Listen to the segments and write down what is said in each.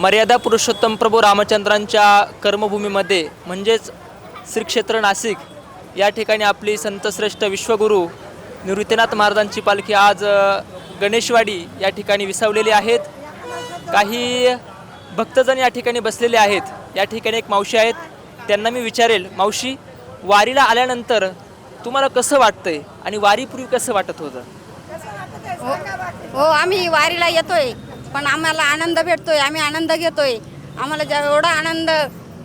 मर्यादा पुरुषोत्तम प्रभू रामचंद्रांच्या कर्मभूमीमध्ये म्हणजेच श्री क्षेत्र नाशिक या ठिकाणी आपली संतश्रेष्ठ विश्वगुरू निवृत्तीनाथ महाराजांची पालखी आज गणेशवाडी या ठिकाणी विसावलेली आहेत. काही भक्तजण या ठिकाणी बसलेले आहेत. या ठिकाणी एक मावशी आहेत. त्यांना मी विचारेल मावशी वारीला आल्यानंतर तुम्हाला कसं वाटतंय? आणि वारीपूर्वी कसं वाटत होतं? हो हो आम्ही वारीला येतोय. पण आम्हाला आनंद भेटतोय आम्ही आनंद घेतोय. आम्हाला ज्या एवढा आनंद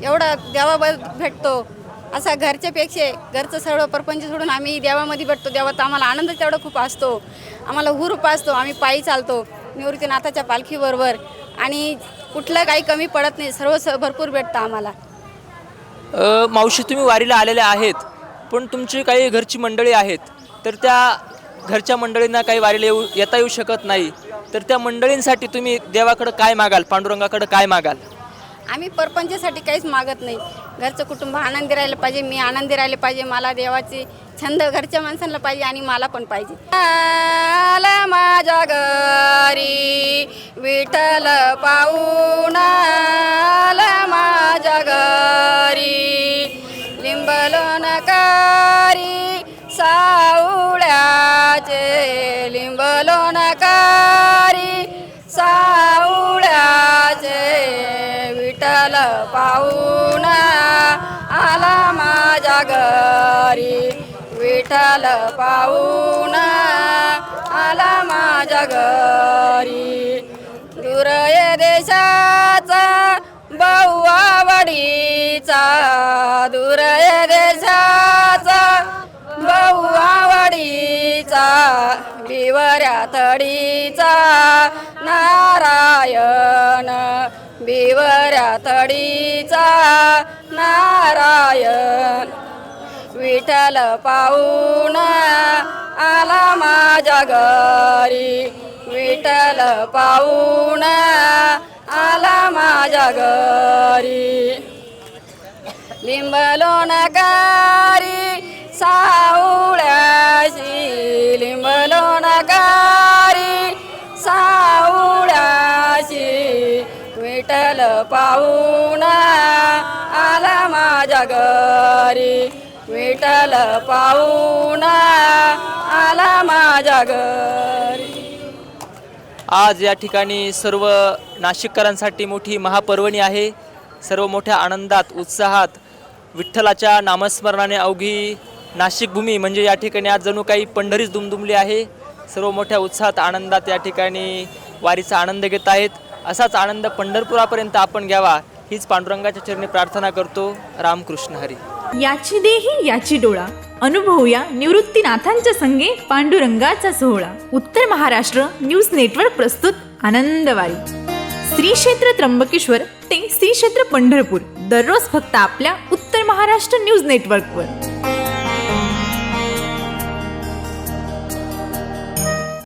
एवढा देवा भेटतो. असा घरच्यापेक्षा घरचं सर्व परपंच सोडून आम्ही देवामध्ये भेटतो. देवात आम्हाला आनंद तेवढा खूप असतो. आम्हाला हुरूप असतो. आम्ही पायी चालतो निवृत्तीनाथाच्या पालखीबरोबर. आणि कुठलं काही कमी पडत नाही. सर्व स भरपूर भेटतं आम्हाला. मावशी तुम्ही वारीला आलेल्या आहेत पण तुमची काही घरची मंडळी आहेत तर त्या घरच्या मंडळींना काही वारीला येऊ येता येऊ शकत नाही. तर त्या मंडळींसाठी तुम्ही देवाकडं काय मागाल? पांडुरंगाकडं काय मागाल? आम्ही परपंचासाठी काहीच मागत नाही. घरचं कुटुंब आनंदी राहिलं पाहिजे मी आनंदी राहिले पाहिजे मला देवाची छंद घरच्या माणसांना पाहिजे आणि मला पण पाहिजे. आला माझ्या घरी विठ्ठल पाहुणा विठ्ठल पाहून आला माझ्या घरी. विठ्ठल पाहून आला माझ्या घरी. दूरय देशाचा बहुवावडीचा दूरय देशाचा बहुवावडीचा बिवऱ्या थडीचा नारायण बिवऱ्या नारायण. विठ्ठल पाहून आला माझ्या घरी. विठ्ठल पाहून आला माझ्या घरी. लिंबलोणकारी सा विठ्ठल आला माझ्या घरी. विठ्ठल पाहून आला माझ्या घरी. आज या ठिकाणी सर्व नाशिककरांसाठी मोठी महापर्वणी आहे. सर्व मोठ्या आनंदात उत्साहात विठ्ठलाच्या नामस्मरणाने अवघी नाशिक भूमी म्हणजे या ठिकाणी आज जणू काही पंढरीच दुमदुमली आहे. सर्व मोठ्या उत्साहात आनंदात या ठिकाणी वारीचा आनंद घेत आहेत. असाच आनंद पंढरपुरापर्यंत आपण घ्यावा हीच पांडुरंगाच्या चरणी प्रार्थना करतो. रामकृष्ण हरी. याची देही याची डोळा. अनुभवूया निवृत्तीनाथांच्या संगे पांडुरंगाचा सोहळा. उत्तर महाराष्ट्र न्यूज नेटवर्क प्रस्तुत आनंदवारी. श्री क्षेत्र त्र्यंबकेश्वर ते श्री क्षेत्र पंढरपूर. दररोज फक्त आपल्या उत्तर महाराष्ट्र न्यूज नेटवर्कवर.